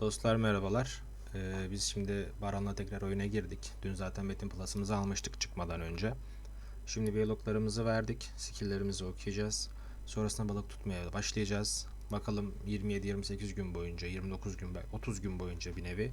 Dostlar merhabalar. Ee, biz şimdi Baran'la tekrar oyuna girdik. Dün zaten Metin Plus'ımızı almıştık çıkmadan önce. Şimdi biyologlarımızı verdik. Skill'lerimizi okuyacağız. Sonrasında balık tutmaya başlayacağız. Bakalım 27-28 gün boyunca, 29 gün, belki 30 gün boyunca bir nevi.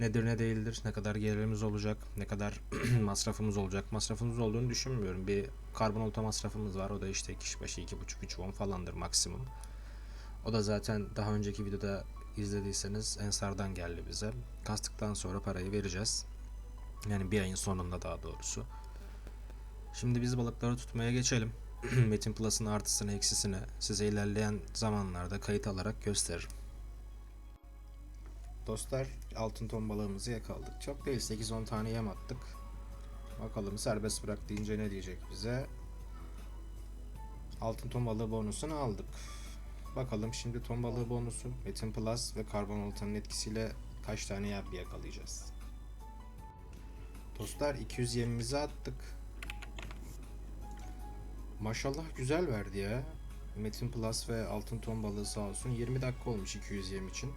Nedir ne değildir, ne kadar gelirimiz olacak, ne kadar masrafımız olacak. Masrafımız olduğunu düşünmüyorum. Bir karbon olta masrafımız var. O da işte kişi başı 2,5-3 won falandır maksimum. O da zaten daha önceki videoda izlediyseniz Ensar'dan geldi bize. Kastıktan sonra parayı vereceğiz. Yani bir ayın sonunda daha doğrusu. Şimdi biz balıkları tutmaya geçelim. Metin Plus'ın artısını eksisini size ilerleyen zamanlarda kayıt alarak gösteririm. Dostlar altın ton balığımızı yakaladık. Çok değil 8-10 tane yem attık. Bakalım serbest bırak deyince ne diyecek bize. Altın ton balığı bonusunu aldık. Bakalım şimdi ton balığı bonusu, Metin Plus ve karbon oltanın etkisiyle kaç tane yabbi yakalayacağız. Dostlar 200 yemimizi attık. Maşallah güzel verdi ya. Metin Plus ve altın ton balığı sağ olsun 20 dakika olmuş 200 yem için.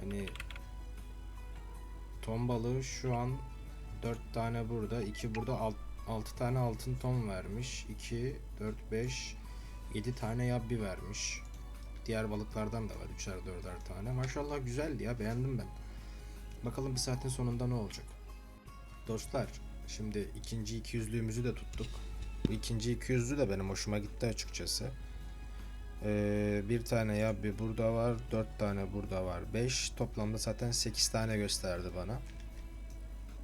Hani ton balığı şu an 4 tane burada, 2 burada 6 tane altın ton vermiş. 2 4 5 7 tane yabbi vermiş. Diğer balıklardan da var 3'er 4'er tane. Maşallah güzeldi ya beğendim ben. Bakalım bir saatin sonunda ne olacak. Dostlar şimdi ikinci 200'lüğümüzü de tuttuk. Bu ikinci 200'lü de benim hoşuma gitti açıkçası. Ee, bir tane yabbi burada var. 4 tane burada var. 5 toplamda zaten 8 tane gösterdi bana.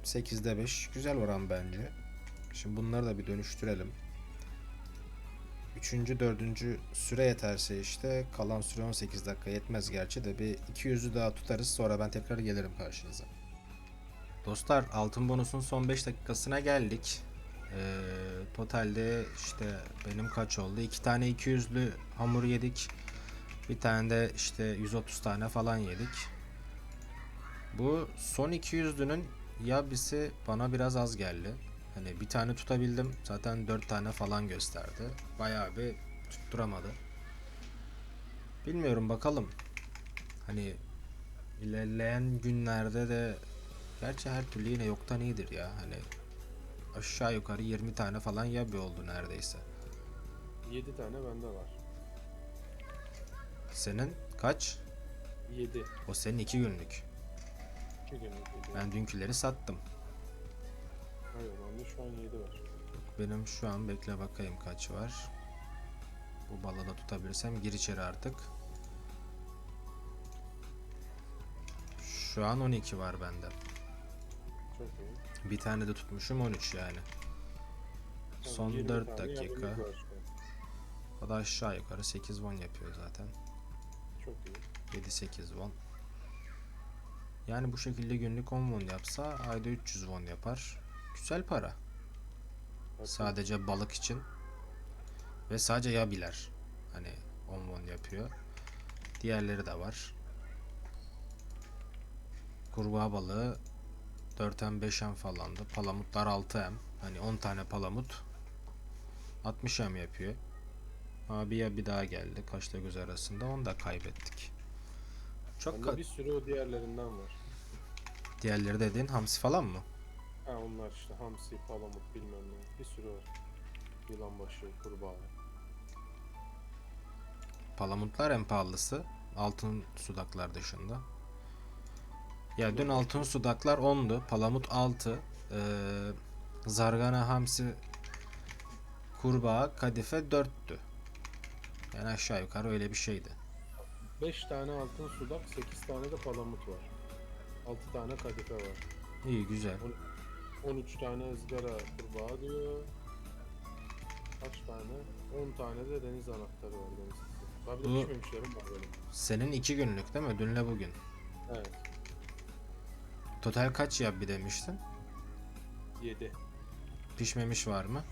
8'de 5 güzel oran bence. Şimdi bunları da bir dönüştürelim. Üçüncü, dördüncü süre yeterse işte kalan süre 18 dakika yetmez gerçi de bir 200'ü daha tutarız sonra ben tekrar gelirim karşınıza. Dostlar altın bonusun son 5 dakikasına geldik. Ee, totalde işte benim kaç oldu? 2 tane 200'lü hamur yedik. Bir tane de işte 130 tane falan yedik. Bu son 200'lünün yabisi bana biraz az geldi. Hani bir tane tutabildim. Zaten 4 tane falan gösterdi. Bayağı bir tutturamadı. Bilmiyorum bakalım. Hani ilerleyen günlerde de gerçi her türlü yine yoktan iyidir ya. Hani aşağı yukarı 20 tane falan yabi oldu neredeyse. 7 tane bende var. Senin kaç? 7. O senin 2 günlük. 2 günlük. Ben dünküleri sattım. Hayır bende şu an 7 var. Benim şu an bekle bakayım kaç var. Bu balığı da tutabilirsem gir içeri artık. Şu an 12 var bende. Çok iyi. Bir tane de tutmuşum 13 yani. Tamam, Son 20 4 tane dakika. O da aşağı yukarı 8 won yapıyor zaten. Çok iyi. 7-8 won. Yani bu şekilde günlük 10 won yapsa ayda 300 won yapar. Güzel para. Sadece balık için. Ve sadece yabiler. Hani 10 won yapıyor. Diğerleri de var. Kurbağa balığı 4M 5M falandı. Palamutlar 6M. Hani 10 tane palamut 60M yapıyor. Abi ya bir daha geldi. Kaşla göz arasında. Onu da kaybettik. Çok Bende ka- bir sürü o diğerlerinden var. diğerleri dediğin hamsi falan mı? Ha onlar işte hamsi, palamut bilmem ne. Bir sürü var. Yılanbaşı, kurbağa. Palamutlar en pahalısı. Altın sudaklar dışında. Ya dün altın sudaklar 10'du. Palamut 6. Ee, zargana hamsi kurbağa kadife 4'tü. Yani aşağı yukarı öyle bir şeydi. 5 tane altın sudak, 8 tane de palamut var. 6 tane kadife var. İyi güzel. 13 tane ızgara kurbağa diyor. Kaç tane? 10 tane de deniz anahtarı var deniz. Abi de Bu- pişmemişlerim var benim. Senin 2 günlük değil mi? Dünle bugün. Evet. Total kaç yabbi demiştin? 7. Pişmemiş var mı?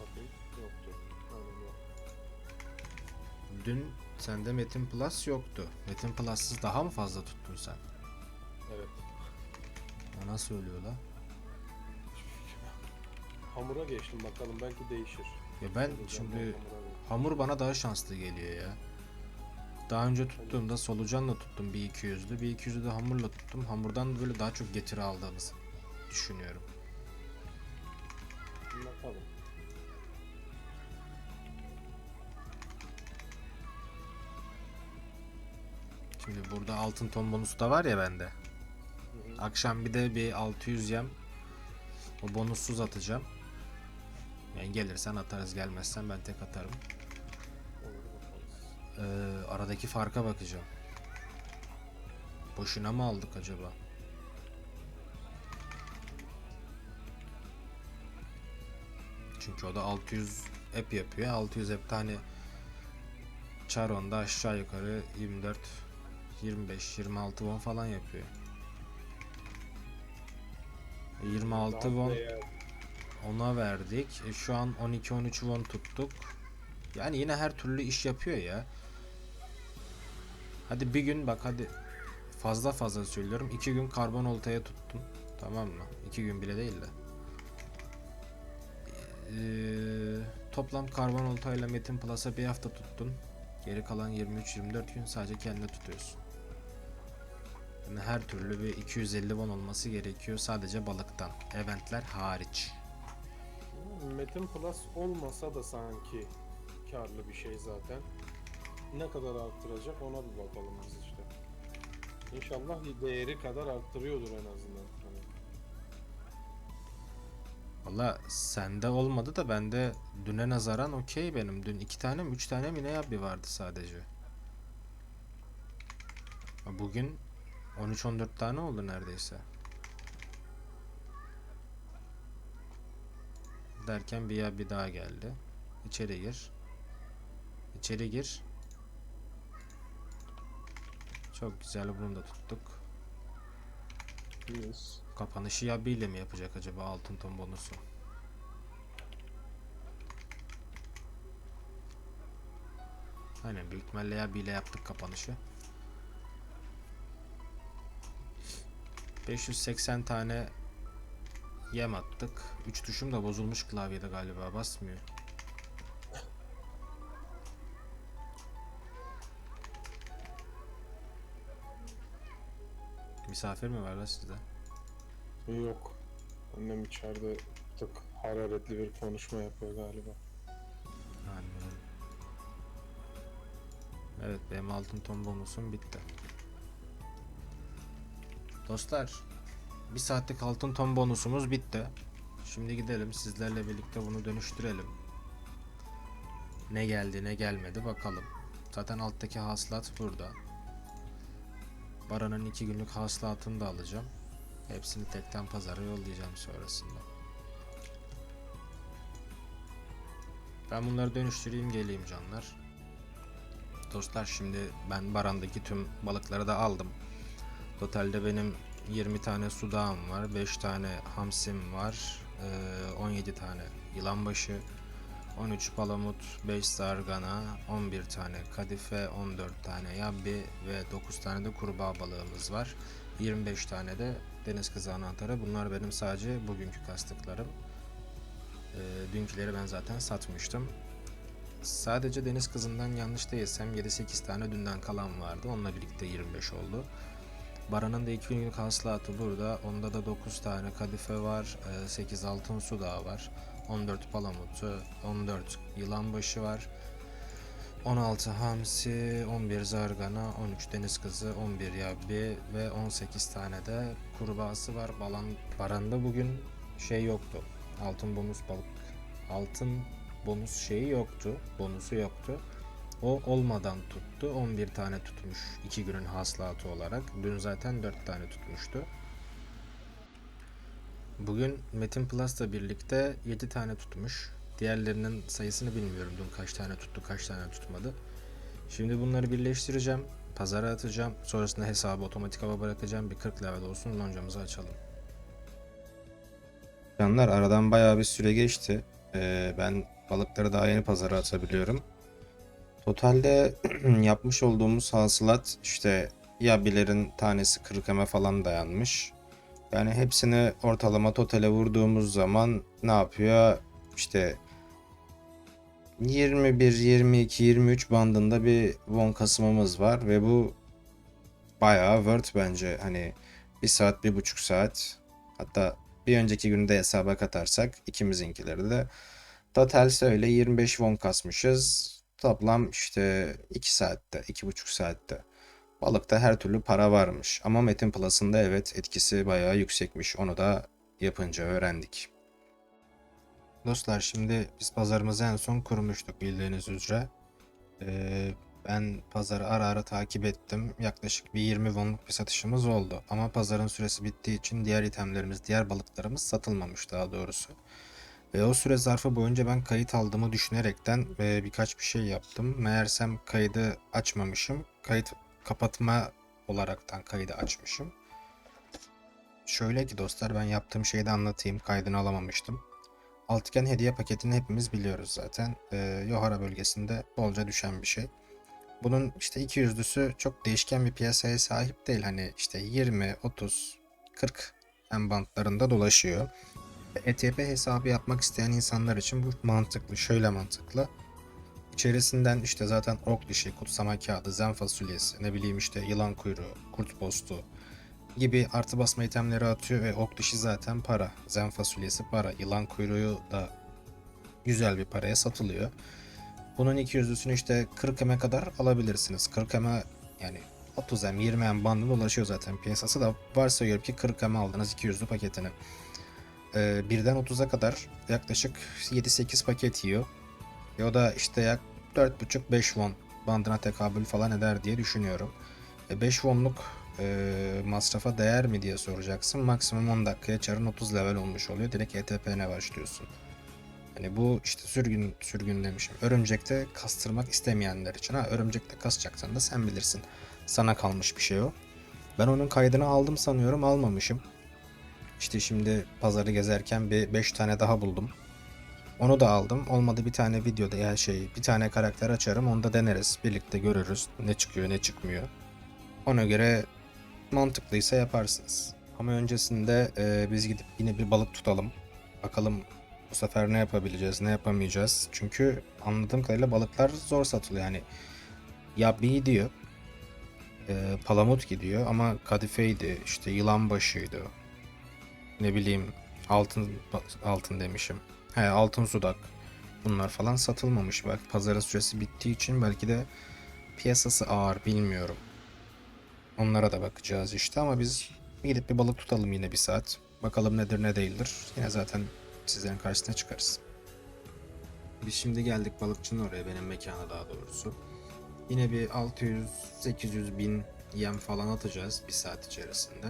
Bakayım. Yoktu. Aynen yok. Dün sende Metin Plus yoktu. Metin Plus'sız daha mı fazla tuttun sen? Evet. O nasıl la? Hamura geçtim bakalım belki değişir. Ya ben şimdi. Hamur bana daha şanslı geliyor ya. Daha önce tuttuğumda solucanla tuttum bir 200'lü. Bir 200'lü de hamurla tuttum. Hamurdan böyle daha çok getiri aldığımızı düşünüyorum. Bakalım. Şimdi burada altın ton bonusu da var ya bende. Akşam bir de bir 600 yem o bonussuz atacağım. Yani gelirsen atarız gelmezsen ben tek atarım. Ee, aradaki farka bakacağım. Boşuna mı aldık acaba? Çünkü o da 600 ep yapıyor. 600 ep tane Charon'da aşağı yukarı 24 25 26 won falan yapıyor. E, 26 Daha won ona verdik. E, şu an 12-13 won tuttuk. Yani yine her türlü iş yapıyor ya. Hadi bir gün bak hadi fazla fazla söylüyorum. iki gün karbon oltaya tuttum. Tamam mı? İki gün bile değil de. Ee, toplam karbon oltayla Metin Plus'a bir hafta tuttun. Geri kalan 23-24 gün sadece kendine tutuyorsun. Her türlü bir 250 won olması gerekiyor sadece balıktan. Eventler hariç. Metin Plus olmasa da sanki karlı bir şey zaten. Ne kadar arttıracak ona bir bakalım biz işte. İnşallah değeri kadar arttırıyordur en azından. Hani Valla sende olmadı da bende düne nazaran okey benim. Dün iki tane mi üç tane mi ne yabi vardı sadece. Bugün 13-14 tane oldu neredeyse. Derken bir ya bir daha geldi. İçeri gir. İçeri gir. Çok güzel bunu da tuttuk. Yes. Kapanışı Yabi ile mi yapacak acaba altın ton bonusu? Aynen büyük ihtimalle Yabi ile yaptık kapanışı. 580 tane yem attık. 3 tuşum da bozulmuş klavyede galiba basmıyor. Misafir mi var la sizde? Yok. Annem içeride tık hararetli bir konuşma yapıyor galiba. Anladım. Evet benim altın ton bonusum bitti. Dostlar bir saatlik altın ton bonusumuz bitti. Şimdi gidelim sizlerle birlikte bunu dönüştürelim. Ne geldi ne gelmedi bakalım. Zaten alttaki hasılat burada. Baranın iki günlük hasılatını da alacağım. Hepsini tekten pazara yollayacağım sonrasında. Ben bunları dönüştüreyim geleyim canlar. Dostlar şimdi ben barandaki tüm balıkları da aldım. Totalde benim 20 tane sudağım var, 5 tane hamsim var, eee, 17 tane yılanbaşı, 13 palamut, 5 zargana, 11 tane kadife, 14 tane yabbi ve 9 tane de kurbağa balığımız var. 25 tane de deniz kızı anahtarı. Bunlar benim sadece bugünkü kastıklarım. Eee, dünküleri ben zaten satmıştım. Sadece deniz kızından yanlış değilsem 7-8 tane dünden kalan vardı. Onunla birlikte 25 oldu. Baranın da 2 günlük hasılatı burada. Onda da 9 tane kadife var. eee, 8 altın sudağı var. 14 palamutu, 14 yılanbaşı var. 16 hamsi, 11 zargana, 13 deniz kızı, 11 yabbi ve 18 tane de kurbağası var. Balan, baranda bugün şey yoktu. Altın bonus balık. Altın bonus şeyi yoktu. Bonusu yoktu. O olmadan tuttu. 11 tane tutmuş 2 günün hasılatı olarak. Dün zaten 4 tane tutmuştu. Bugün Metin Plus'la birlikte 7 tane tutmuş. Diğerlerinin sayısını bilmiyorum. Dün kaç tane tuttu, kaç tane tutmadı. Şimdi bunları birleştireceğim. Pazara atacağım. Sonrasında hesabı otomatik hava bırakacağım. Bir 40 level olsun loncamızı açalım. Canlar aradan bayağı bir süre geçti. Ee, ben balıkları daha yeni pazara atabiliyorum. Totalde yapmış olduğumuz hasılat işte yabilerin tanesi 40 eme falan dayanmış. Yani hepsini ortalama totale vurduğumuz zaman ne yapıyor? İşte 21, 22, 23 bandında bir won kasmamız var ve bu bayağı worth bence. Hani bir saat, bir buçuk saat hatta bir önceki günde hesaba katarsak ikimizinkileri de totalse öyle 25 won kasmışız. Toplam işte 2 saatte, 2,5 saatte. Balıkta her türlü para varmış. Ama Metin Plus'ın da evet etkisi bayağı yüksekmiş. Onu da yapınca öğrendik. Dostlar şimdi biz pazarımızı en son kurmuştuk bildiğiniz üzere. Ee, ben pazarı ara ara takip ettim. Yaklaşık bir 20 wonluk bir satışımız oldu. Ama pazarın süresi bittiği için diğer itemlerimiz, diğer balıklarımız satılmamış daha doğrusu. Ve o süre zarfı boyunca ben kayıt aldığımı düşünerekten e, birkaç bir şey yaptım. Meğersem kaydı açmamışım. Kayıt kapatma olaraktan kaydı açmışım. Şöyle ki dostlar ben yaptığım şeyi de anlatayım. Kaydını alamamıştım. Altıgen hediye paketini hepimiz biliyoruz zaten. Ee, Yohara bölgesinde bolca düşen bir şey. Bunun işte 200'lüsü çok değişken bir piyasaya sahip değil. Hani işte 20, 30, 40 en bantlarında dolaşıyor. ETP hesabı yapmak isteyen insanlar için bu mantıklı. Şöyle mantıklı. İçerisinden işte zaten ok dişi, kutsama kağıdı, zen fasulyesi, ne bileyim işte yılan kuyruğu, kurt postu gibi artı basma itemleri atıyor ve ok dişi zaten para. Zen fasulyesi para. Yılan kuyruğu da güzel bir paraya satılıyor. Bunun 200'lüsünü işte 40 eme kadar alabilirsiniz. 40 eme yani 30 em 20 em bandı dolaşıyor zaten piyasası da varsayıyorum ki 40 em aldınız 200'lü paketini. Ee, birden 30'a kadar yaklaşık 7-8 paket yiyor. Ve o da işte yak 4.5-5 won bandına tekabül falan eder diye düşünüyorum. E 5 wonluk e, masrafa değer mi diye soracaksın. Maksimum 10 dakikaya çarın 30 level olmuş oluyor. Direkt ETP'ne başlıyorsun. Hani bu işte sürgün sürgün demişim. Örümcekte kastırmak istemeyenler için. Ha örümcekte kasacaksan da sen bilirsin. Sana kalmış bir şey o. Ben onun kaydını aldım sanıyorum almamışım. İşte şimdi pazarı gezerken bir 5 tane daha buldum. Onu da aldım. Olmadı bir tane videoda ya şey bir tane karakter açarım onu da deneriz. Birlikte görürüz ne çıkıyor ne çıkmıyor. Ona göre mantıklıysa yaparsınız. Ama öncesinde e, biz gidip yine bir balık tutalım. Bakalım bu sefer ne yapabileceğiz, ne yapamayacağız. Çünkü anladığım kadarıyla balıklar zor satılıyor. Yani yabbi gidiyor. E, palamut gidiyor ama kadifeydi, işte yılan başıydı. Ne bileyim altın altın demişim. He altın sudak. Bunlar falan satılmamış. Belki pazarın süresi bittiği için belki de piyasası ağır bilmiyorum. Onlara da bakacağız işte ama biz gidip bir balık tutalım yine bir saat. Bakalım nedir ne değildir. Yine zaten sizlerin karşısına çıkarız. Biz şimdi geldik balıkçının oraya benim mekana daha doğrusu. Yine bir 600-800 bin yem falan atacağız bir saat içerisinde.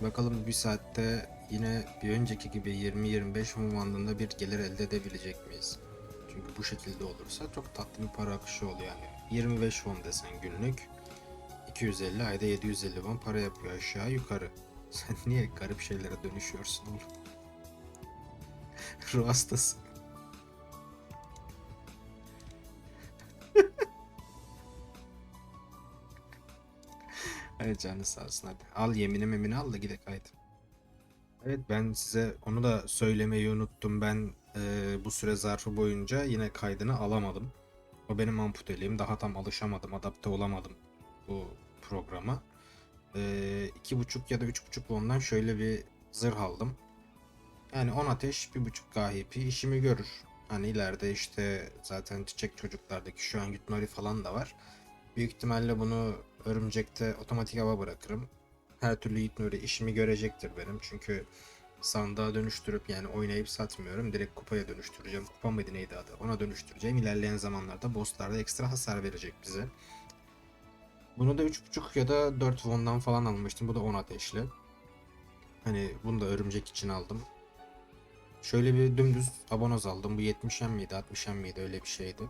Bakalım bir saatte yine bir önceki gibi 20-25 mum bir gelir elde edebilecek miyiz? Çünkü bu şekilde olursa çok tatlı bir para akışı oluyor yani. 25 won desen günlük 250 ayda 750 won para yapıyor aşağı yukarı. Sen niye garip şeylere dönüşüyorsun oğlum? Ruh hastası. Hadi canı sağ olsun hadi. Al yemini memini al da gidelim haydi. Evet ben size onu da söylemeyi unuttum. Ben e, bu süre zarfı boyunca yine kaydını alamadım. O benim amputeliğim. Daha tam alışamadım, adapte olamadım bu programa. E, iki buçuk ya da üç buçuk ondan şöyle bir zırh aldım. Yani 10 ateş, bir buçuk KHP işimi görür. Hani ileride işte zaten çiçek çocuklardaki şu an yutmari falan da var. Büyük ihtimalle bunu örümcekte otomatik hava bırakırım. Her türlü yutmari işimi görecektir benim. Çünkü sandığa dönüştürüp yani oynayıp satmıyorum. Direkt kupaya dönüştüreceğim. Kupa mıydı neydi adı? Ona dönüştüreceğim. İlerleyen zamanlarda bosslarda ekstra hasar verecek bize. Bunu da 3.5 ya da 4 won'dan falan almıştım. Bu da 10 ateşli. Hani bunu da örümcek için aldım. Şöyle bir dümdüz abonoz aldım. Bu 70 em miydi 60 em miydi öyle bir şeydi.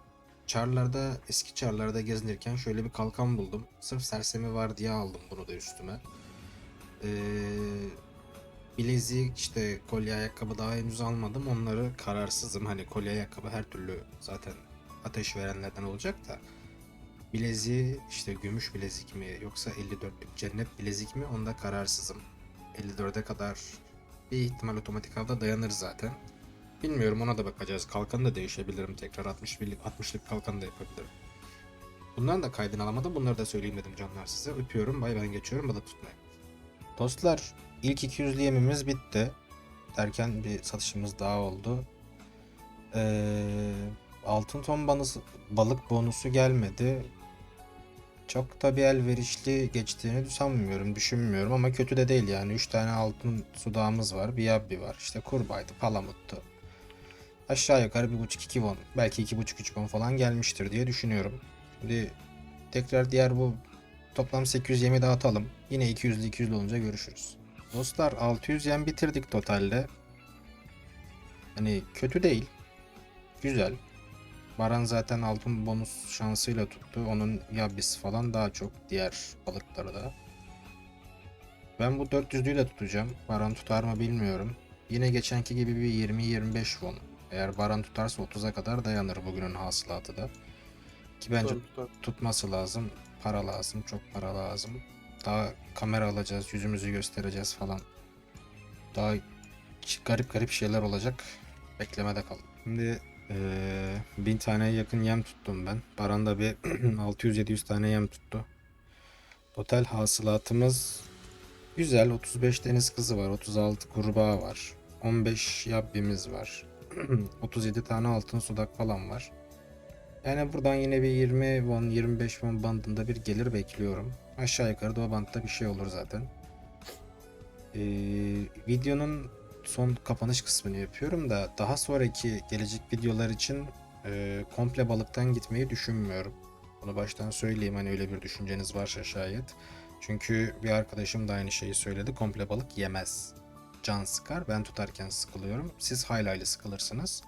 Çarlarda eski çarlarda gezinirken şöyle bir kalkan buldum. Sırf sersemi var diye aldım bunu da üstüme. Ee, bilezik işte kolye ayakkabı daha henüz almadım. Onları kararsızım. Hani kolye ayakkabı her türlü zaten ateş verenlerden olacak da. Bileziği işte gümüş bilezik mi yoksa 54'lük cennet bilezik mi onda kararsızım. 54'e kadar bir ihtimal otomatik avda dayanır zaten. Bilmiyorum ona da bakacağız. Kalkanı da değişebilirim tekrar 61'lik 60'lık kalkan da yapabilirim. Bunların da kaydını alamadım. Bunları da söyleyeyim dedim canlar size. Öpüyorum. Bay ben geçiyorum balık tutmaya. Dostlar ilk 200'lü yemimiz bitti. Derken bir satışımız daha oldu. Ee, altın ton bonusu, balık bonusu gelmedi. Çok da bir elverişli geçtiğini sanmıyorum, düşünmüyorum ama kötü de değil yani. 3 tane altın sudağımız var, bir yabbi var. İşte kurbağaydı, palamuttu. Aşağı yukarı 1.5-2 won, belki 2.5-3 won falan gelmiştir diye düşünüyorum. Şimdi tekrar diğer bu toplam 800 yemi dağıtalım. Yine 200'lü 200'lü olunca görüşürüz. Dostlar 600 yem bitirdik totalde. Hani kötü değil. Güzel. Baran zaten altın bonus şansıyla tuttu. Onun yabbisi falan daha çok. Diğer balıkları da. Ben bu 400'lüyü de tutacağım. Baran tutar mı bilmiyorum. Yine geçenki gibi bir 20-25 won. Eğer Baran tutarsa 30'a kadar dayanır bugünün hasılatı da. Ki bence Tutar, tutar. tutması lazım. Para lazım. Çok para lazım. Daha kamera alacağız. Yüzümüzü göstereceğiz falan. Daha garip garip şeyler olacak. Beklemede kalın. Şimdi eee 1000 taneye yakın yem tuttum ben. Baran da bir 600-700 tane yem tuttu. Total hasılatımız güzel. 35 deniz kızı var. 36 kurbağa var. 15 yabbimiz var. 37 tane altın sudak falan var. Yani buradan yine bir 20 won 25 won bandında bir gelir bekliyorum. Aşağı yukarı da o bantta bir şey olur zaten. Ee, videonun son kapanış kısmını yapıyorum da daha sonraki gelecek videolar için e, komple balıktan gitmeyi düşünmüyorum. Bunu baştan söyleyeyim hani öyle bir düşünceniz varsa şayet. Çünkü bir arkadaşım da aynı şeyi söyledi. Komple balık yemez. Can sıkar. Ben tutarken sıkılıyorum. Siz hayli sıkılırsınız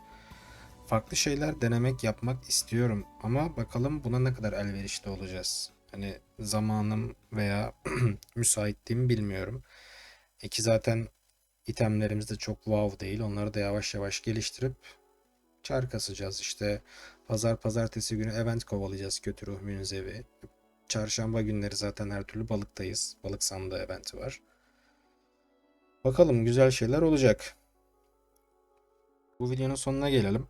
farklı şeyler denemek yapmak istiyorum ama bakalım buna ne kadar elverişli olacağız. Hani zamanım veya müsaitliğimi bilmiyorum. E ki zaten itemlerimiz de çok wow değil. Onları da yavaş yavaş geliştirip çar kasacağız. İşte pazar pazartesi günü event kovalayacağız kötü ruh münzevi. Çarşamba günleri zaten her türlü balıktayız. Balık sandığı eventi var. Bakalım güzel şeyler olacak. Bu videonun sonuna gelelim.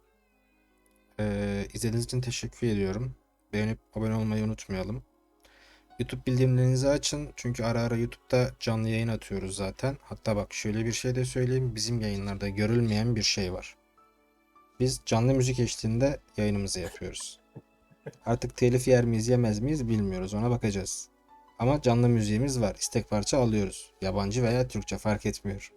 Ee, izlediğiniz için teşekkür ediyorum. Beğenip abone olmayı unutmayalım. YouTube bildirimlerinizi açın. Çünkü ara ara YouTube'da canlı yayın atıyoruz zaten. Hatta bak şöyle bir şey de söyleyeyim. Bizim yayınlarda görülmeyen bir şey var. Biz canlı müzik eşliğinde yayınımızı yapıyoruz. Artık telif yer miyiz yemez miyiz bilmiyoruz. Ona bakacağız. Ama canlı müziğimiz var. İstek parça alıyoruz. Yabancı veya Türkçe fark etmiyor.